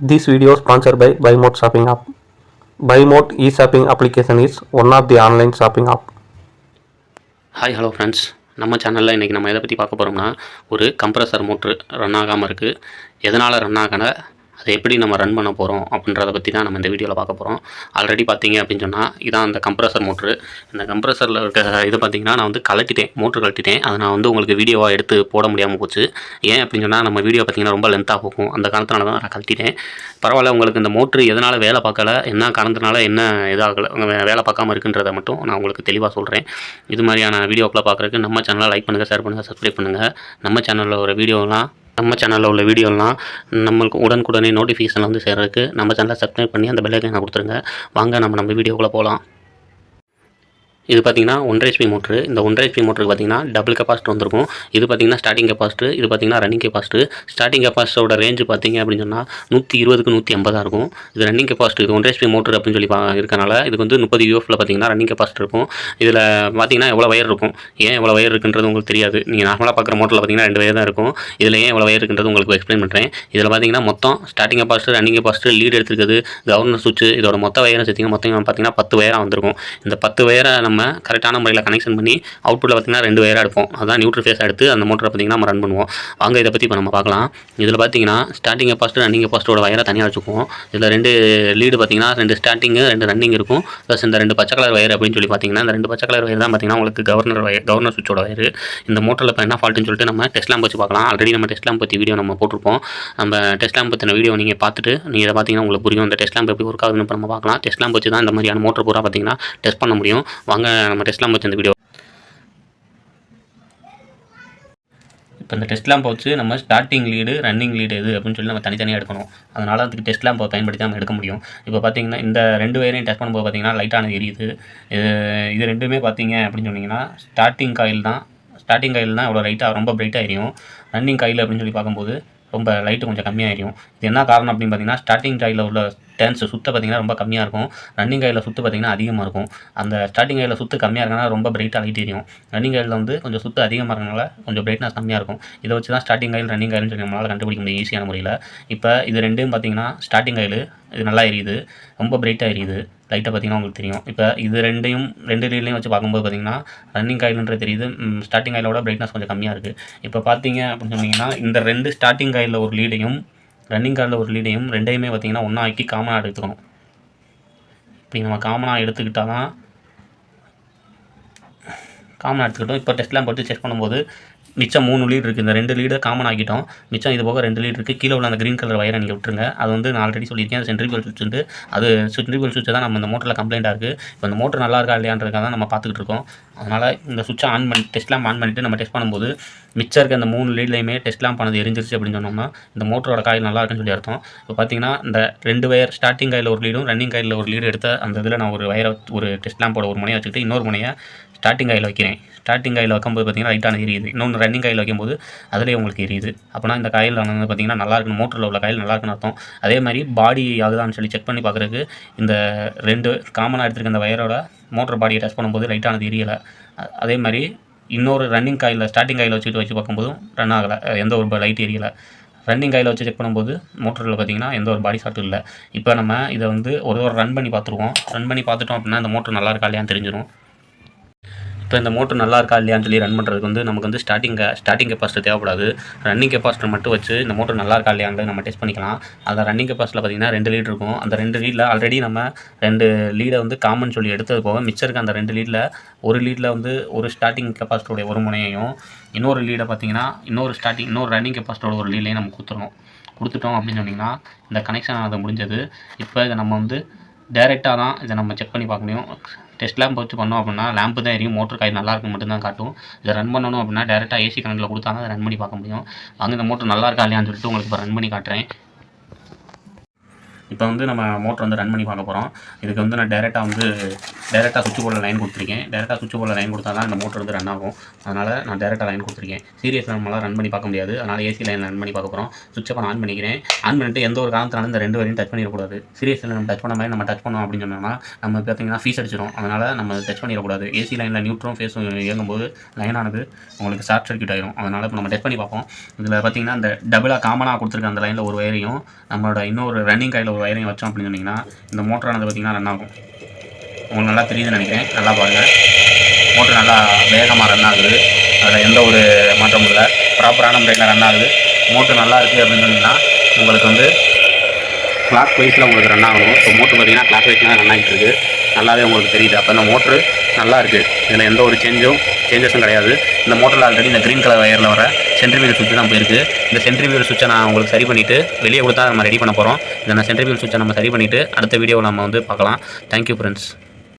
This video is sponsored by BuyMode Shopping app. BuyMode e-shopping application is one of the online shopping app. Hi hello friends நம்ம சேனலில் இன்றைக்கி நம்ம எதை பற்றி பார்க்க போகிறோம்னா ஒரு கம்ப்ரஸர் மோட்ரு ரன் ஆகாமல் இருக்குது எதனால் ரன் ஆகலை அதை எப்படி நம்ம ரன் பண்ண போகிறோம் அப்படின்றத பற்றி தான் நம்ம இந்த வீடியோவில் பார்க்க போகிறோம் ஆல்ரெடி பார்த்தீங்க அப்படின்னு சொன்னால் இதான் அந்த கம்ப்ரஸர் மோட்ரு இந்த கம்ப்ரஸரில் இருக்க இது பார்த்தீங்கன்னா நான் வந்து கலட்டிட்டேன் மோட்ரு கலட்டிட்டேன் அதை நான் வந்து உங்களுக்கு வீடியோவாக எடுத்து போட முடியாமல் போச்சு. ஏன் அப்படின்னு சொன்னால் நம்ம வீடியோ பார்த்தீங்கன்னா ரொம்ப லென்த்தாக போகும். அந்த காரணத்தினால தான் நான் கழட்டிட்டேன். பரவாயில்ல உங்களுக்கு இந்த மோட்ரு எதனால் வேலை பார்க்கல என்ன காரணத்தினால என்ன இதாகலை வே- வேலை பார்க்காம இருக்குன்றதை மட்டும் நான் உங்களுக்கு தெளிவாக சொல்கிறேன் இது மாதிரியான வீடியோக்களை பார்க்குறதுக்கு நம்ம சேனலை லைக் பண்ணுங்கள் ஷேர் பண்ணுங்கள் சப்ஸ்கிரைப் பண்ணுங்கள் நம்ம சேனலில் ஒரு வீடியோலாம் நம்ம சேனலில் உள்ள வீடியோலாம் நம்மளுக்கு உடனுக்குடனே நோட்டிஃபிகேஷன் வந்து சேர்றதுக்கு நம்ம சேனலை சப்ஸ்கிரைப் பண்ணி அந்த பெல்லைக்கனை கொடுத்துருங்க. வாங்க நம்ம நம்ம வீடியோக்குள்ளே போகலாம் இது பார்த்தீங்கன்னா ஒன்றரை ஹெச்பி மோட்ரு இந்த ஒன்றரை எஸ்பி மோட்டருக்கு பார்த்தீங்கன்னா டபுள் கெப்பாசிட்டி வந்திருக்கும். இது பார்த்தீங்கன்னா ஸ்டார்டிங் கெப்பாசிட்டி இது பார்த்தீங்கன்னா ரன்னிங் கெப்பாசிட்டி ஸ்டார்டிங் கெப்பாசிட்டியோட ரேஞ்சு பார்த்தீங்க அப்படின்னு சொன்னால் நூற்றி இருபதுக்கு நூற்றி ஐம்பதாக இருக்கும். இது ரன்னிங் கெப்பாசிட்டி இது ஒன்றரை ஹெச்பி மோட்டர் அப்படின்னு சொல்லி பா இருக்கனால இதுக்கு வந்து முப்பது யூஎஃப்ல பார்த்தீங்கன்னா ரன்னிங் கெப்பாசிட்டி இருக்கும். இதில் பார்த்தீங்கன்னா எவ்வளோ வயர் இருக்கும்? ஏன் எவ்வளோ வயர் இருக்குன்றது உங்களுக்கு தெரியாது. நீங்கள் நார்மலாக பார்க்குற மோட்டரில் பார்த்தீங்கன்னா ரெண்டு வயர் தான் இருக்கும். இதில் ஏன் எவ்வளோ வயர் இருக்குன்றது உங்களுக்கு எக்ஸ்பிளைன் பண்ணுறேன் இதில் பார்த்தீங்கன்னா மொத்தம் starting capacity running capacity lead எடுத்துருக்குது governor சுவிட்ச் இதோட மொத்த வயரை சேர்த்திங்க மொத்தம் பார்த்தீங்கன்னா பத்து வயராக வந்திருக்கும். இந்த பத்து வயரை நம்ம கரெக்டான முறையில் கனெக்ஷன் பண்ணி அவுட்புட்டில் பார்த்தீங்கன்னா ரெண்டு வயராக எடுப்போம். அதான் நியூட்ரல் ஃபேஸ் எடுத்து அந்த மோட்டரை பார்த்தீங்கன்னா நம்ம ரன் பண்ணுவோம். வாங்க இதை பற்றி இப்போ நம்ம பார்க்கலாம். இதில் பார்த்தீங்கன்னா ஸ்டார்டிங் கெப்பாசிட்டி ரன்னிங் கெப்பாசிட்டியோட வயரை தனியாக வச்சுக்குவோம். இதில் ரெண்டு லீடு பார்த்தீங்கன்னா ரெண்டு ஸ்டார்டிங்கு ரெண்டு ரன்னிங் இருக்கும். ப்ளஸ் இந்த ரெண்டு பச்சை கலர் வயர் அப்படின்னு சொல்லி பார்த்தீங்கன்னா இந்த ரெண்டு பச்சை கலர் வயர் தான் பார்த்தீங்கன்னா உங்களுக்கு கவர்னர் வயர் கவர்னர் சுவிட்சோட வயர் இந்த மோட்டரில் இப்போ என்ன ஃபால்ட்டுன்னு சொல்லிட்டு நம்ம டெஸ்ட் வச்சு பார்க்கலாம். ஆல்ரெடி நம்ம டெஸ்ட் பற்றி வீடியோ நம்ம போட்டிருப்போம். நம்ம டெஸ்ட் பற்றின வீடியோ நீங்கள் பார்த்துட்டு நீங்கள் இதை பார்த்தீங்கன்னா உங்களுக்கு புரியும். இந்த டெஸ்ட் லேம்ப் எப்படி ஒர்க் ஆகுதுன்னு நம்ம பார்க்கலாம். டெஸ்ட் லேம்ப் வச்சு தான் இந்த மாதிரியான மோட்டர் பூரா பார்த்தீங்கன்னா டெஸ்ட் பண்ண முடியும். வாங்க நம்ம டெஸ்ட்லாம் லேம்ப் வச்சு இந்த வீடியோ இப்போ இந்த டெஸ்ட்லாம் போச்சு நம்ம ஸ்டார்டிங் லீடு ரன்னிங் லீடு எது அப்படின்னு சொல்லி நம்ம தனித்தனியாக எடுக்கணும். அதனால் அதுக்கு டெஸ்ட்லாம் இப்போ பயன்படுத்தி நம்ம எடுக்க முடியும். இப்போ பார்த்தீங்கன்னா இந்த ரெண்டு வயரையும் டெஸ்ட் பண்ணும்போது பார்த்தீங்கன்னா லைட்டானது எரியுது. இது இது ரெண்டுமே பார்த்தீங்க அப்படின்னு சொன்னீங்கன்னா ஸ்டார்டிங் காயில் தான் ஸ்டார்டிங் காயில் தான் இவ்வளோ லைட்டாக ரொம்ப பிரைட்டாக எரியும். ரன்னிங் காயில் அப்படின்னு சொல்லி பார்க்கும்போது ரொம்ப லைட்டு கொஞ்சம் கம்மியாக எரியும். இது என்ன காரணம் அப்படின்னு பார்த்தீங்கன்னா ஸ்டார்டிங் காயில் உள்ள டேன்ஸ் சுத்த பார்த்தீங்கன்னா ரொம்ப கம்மியாக இருக்கும். ரன்னிங் காயில் சுத்து பார்த்தீங்கன்னா அதிகமாக இருக்கும். அந்த ஸ்டார்டிங் காயில் சுத்து கம்மியாக இருக்கனால ரொம்ப பிரைட்டாக லைட் எரியும். ரன்னிங் காயில் வந்து கொஞ்சம் சுத்து அதிகமாக இருக்கனால கொஞ்சம் பிரைட்னஸ் கம்மியாக இருக்கும். இதை வச்சு தான் ஸ்டார்டிங் காயில் ரன்னிங் காயில்னு சொல்லி நம்மளால் கண்டுபிடிக்க முடியும் ஈஸியான முறையில். இப்போ இது ரெண்டும் பார்த்தீங்கன்னா ஸ்டார்டிங் காயில் இது நல்லா எரியுது. ரொம்ப பிரைட்டாக எரியுது. லைட்டை பார்த்தீங்கன்னா உங்களுக்கு தெரியும். இப்போ இது ரெண்டையும் ரெண்டு ரீலையும் வச்சு பார்க்கும்போது பார்த்தீங்கன்னா ரன்னிங் காயில்ன்றது தெரியுது. ஸ்டார்டிங் காயிலோட பிரைட்னஸ் கொஞ்சம் கம்மியாக இருக்குது இப்போ பார்த்தீங்க அப்படின்னு சொன்னீங்கன்னா இந்த ரெண்டு ஸ்டார்டிங் காயிலில் ஒரு லீடையும் ரன்னிங் கார்டில் ஒரு லீடையும் ரெண்டையுமே பார்த்திங்கன்னா ஒன்றா ஆக்கி காமனாக எடுத்துக்கணும். இப்படி நம்ம காமனாக எடுத்துக்கிட்டால் தான் காமன் எடுத்துக்கிட்டோம். இப்போ டெஸ்ட்லாம் போட்டு செக் பண்ணும்போது மிச்சம் மூணு லீட் இருக்குது இந்த ரெண்டு லீடை காமன் ஆகிட்டோம் மிச்சம் இது போக ரெண்டு லீட் இருக்குது கீழே உள்ள அந்த க்ரீன் கலர் வயரை நீங்கள் விட்டுருங்க. அது வந்து நான் ஆல்ரெடி சொல்லியிருக்கேன். அது சென்ட்ரிபிள் சுவிட்ச் வந்து அது சென்ட்ரிபிள் சுவிட்ச் தான் நம்ம இந்த மோட்டரில் கம்ப்ளைண்ட்டாக இருக்குது இப்போ இந்த மோட்டர் நல்லா இருக்கா இல்லையான்றதுக்காக தான் நம்ம பார்த்துக்கிட்டு இருக்கோம். அதனால் இந்த சுவிட்சை ஆன் பண்ணி டெஸ்ட்லாம் ஆன் பண்ணிவிட்டு நம்ம டெஸ்ட் பண்ணும்போது மிச்சம் இருக்க அந்த மூணு லீட்லையுமே டெஸ்ட்லாம் பண்ணது எரிஞ்சிருச்சு அப்படின்னு சொன்னோம்னா இந்த மோட்டரோட காயில் நல்லா இருக்குன்னு சொல்லி அர்த்தம். இப்போ பார்த்தீங்கன்னா இந்த ரெண்டு வயர் ஸ்டார்டிங் காயில் ஒரு லீடும் ரன்னிங் காயில் ஒரு லீடு எடுத்த அந்த இதில் நான் ஒரு வயரை ஒரு டெஸ்ட் லேம்போட ஒரு முனையை வச்சுக்கிட்டு இன்னொரு முனையை ஸ்டார்டிங் ஆயில் வைக்கிறேன். ஸ்டார்டிங் காயில் வைக்கும்போது பார்த்தீங்கன்னா லைட்டான எரியுது. இன்னொன்று ரன்னிங் ஆயில் வைக்கும்போது அதிலே உங்களுக்கு எரியுது. அப்போனா இந்த காயில் வந்து பார்த்தீங்கன்னா நல்லா இருக்கணும். மோட்டரில் உள்ள காயில் நல்லா இருக்குன்னு அர்த்தம். அதே மாதிரி பாடி ஆகுதான்னு சொல்லி செக் பண்ணி பார்க்குறதுக்கு இந்த ரெண்டு காமனாக எடுத்துருக்க இந்த வயரோட மோட்டர் பாடியை டெஸ்ட் பண்ணும்போது லைட்டானது எரியலை. அதே மாதிரி இன்னொரு ரன்னிங் காயில் ஸ்டார்டிங் காயில் வச்சுட்டு வச்சு பார்க்கும்போதும் ரன் ஆகலை. எந்த ஒரு லைட் எரியலை. ரன்னிங் காயில் வச்சு செக் பண்ணும்போது மோட்டரில் பார்த்தீங்கன்னா எந்த ஒரு பாடி ஷாட்டும் இல்லை. இப்போ நம்ம இதை வந்து ஒரு ஒரு ரன் பண்ணி பார்த்துருவோம். ரன் பண்ணி பார்த்துட்டோம் அப்படின்னா இந்த மோட்டர் நல்லா இருக்கா இல்லையான்னு தெரிஞ்சிடும் இப்போ இந்த மோட்டர் நல்லா இருக்கா இல்லையான்னு சொல்லி ரன் பண்ணுறதுக்கு வந்து நமக்கு வந்து ஸ்டார்டிங் ஸ்டார்டிங் கெப்பாசிட்டி தேவைப்படாது. ரன்னிங் கெப்பாசிட்டி மட்டும் வச்சு இந்த மோட்டர் நல்லா இருக்கா இல்லையான்னு நம்ம டெஸ்ட் பண்ணிக்கலாம். அதில் ரன்னிங் கெப்பாசிட்டியில் பார்த்தீங்கன்னா ரெண்டு லீட் இருக்கும். அந்த ரெண்டு லீடில் ஆல்ரெடி நம்ம ரெண்டு லீடை வந்து காமன் சொல்லி எடுத்தது போக மிச்சம் இருக்க அந்த ரெண்டு லீடில் ஒரு லீடில் வந்து ஒரு ஸ்டார்டிங் கெப்பாசிட்டியோடைய ஒரு முனையையும் இன்னொரு லீடை பார்த்தீங்கன்னா இன்னொரு ஸ்டார்டிங் இன்னொரு ரன்னிங் கெப்பாசிட்டியோட ஒரு லீடையும் நம்ம கொடுத்துருவோம் கொடுத்துட்டோம் அப்படின்னு சொன்னிங்கன்னா இந்த கனெக்ஷன் அதை முடிஞ்சது. இப்போ இதை நம்ம வந்து டைரெக்டாக தான் இதை நம்ம செக் பண்ணி பார்க்க முடியும் டெஸ்ட் லேம்ப் வச்சு பண்ணோம் அப்படின்னா லேம்பு தான் எரியும் மோட்டர் காய் நல்லா இருக்கு மட்டும்தான் காட்டும். இதை ரன் பண்ணணும் அப்படின்னா டேரெக்டாக ஏசி கரண்டில் கொடுத்தாங்க அதை ரன் பண்ணி பார்க்க முடியும். அங்கே இந்த மோட்டர் நல்லா இருக்கா இல்லையான்னு சொல்லிட்டு உங்களுக்கு இப்போ ரன் பண்ணி காட்டுறேன். இப்போ வந்து நம்ம மோட்டர் வந்து ரன் பண்ணி பார்க்க போகிறோம் இதுக்கு வந்து நான் டேரெக்டாக வந்து டேரெக்டாக சுவிட்ச் போர்டில் லைன் கொடுத்துருக்கேன். டேரெக்டாக சுவிட்ச் போர்டில் லைன் கொடுத்தா தான் இந்த மோட்டர் வந்து ரன் ஆகும். அதனால் நான் டேரெக்டாக லைன் கொடுத்துருக்கேன். சீரியஸ் நம்மளால் ரன் பண்ணி பார்க்க முடியாது. அதனால் ஏசி லைன் ரன் பண்ணி பார்க்க போகிறோம் சுவிட்ச் ஆன் பண்ணிக்கிறேன். ஆன் பண்ணிட்டு எந்த ஒரு காரணத்தினாலும் இந்த ரெண்டு வரையும் டச் பண்ணிடக்கூடாது. சீரியஸ் நம்ம டச் பண்ண மாதிரி நம்ம டச் பண்ணோம் அப்படின்னு சொன்னோம்னா நம்ம பார்த்தீங்கன்னா ஃபீஸ் அடிச்சிடும் அதனால் நம்ம டச் பண்ணிடக்கூடாது. ஏசி லைனில் நியூட்ரும் ஃபேஸும் இயங்கும்போது லைனானது உங்களுக்கு ஷார்ட் சர்க்யூட் ஆகிடும் அதனால் இப்போ நம்ம டச் பண்ணி பார்ப்போம். இதில் பார்த்தீங்கன்னா இந்த டபுளாக காமனாக கொடுத்துருக்க அந்த லைனில் ஒரு வயரையும் நம்மளோட இன்னொரு ரன்னிங் கையில் ஒரு வயரிங் வச்சோம் அப்படின்னு சொன்னிங்கன்னா இந்த மோட்டரானது பார்த்தீங்கன்னா ரன் ஆகும். உங்களுக்கு நல்லா தெரியுதுன்னு நினைக்கிறேன். நல்லா பாருங்கள் மோட்டர் நல்லா வேகமாக ரன் ஆகுது. அதில் எந்த ஒரு மாற்றமும் இல்லை. ப்ராப்பரான முறையில் ரன் ஆகுது. மோட்டர் நல்லா இருக்குது அப்படின்னு சொன்னிங்கன்னா உங்களுக்கு வந்து கிளாக் வைஸில் உங்களுக்கு ரன் ஆகும். இப்போ மோட்ரு பார்த்தீங்கன்னா கிளாக் வைஸில் ரன் ஆகிட்டு நல்லாவே உங்களுக்கு தெரியுது. அப்போ இந்த மோட்ரு நல்லா இருக்குது இதில் எந்த ஒரு சேஞ்சும் சேஞ்சஸும் கிடையாது. இந்த மோட்டரில் ஆல்ரெடி இந்த க்ரீன் கலர் வயரில் வர சென்ட்ரிபியூல் சுவிட்ச் தான் போயிருக்கு. இந்த சென்ட்ரிபியூல் சுவிட்சை நான் உங்களுக்கு சரி பண்ணிவிட்டு வெளியே கொடுத்தா நம்ம ரெடி பண்ண போகிறோம் இந்த சென்ட்ரிபியூல் சுவிட்சை நம்ம சரி பண்ணிவிட்டு அடுத்த வீடியோவில் நம்ம வந்து பார்க்கலாம். Thank you friends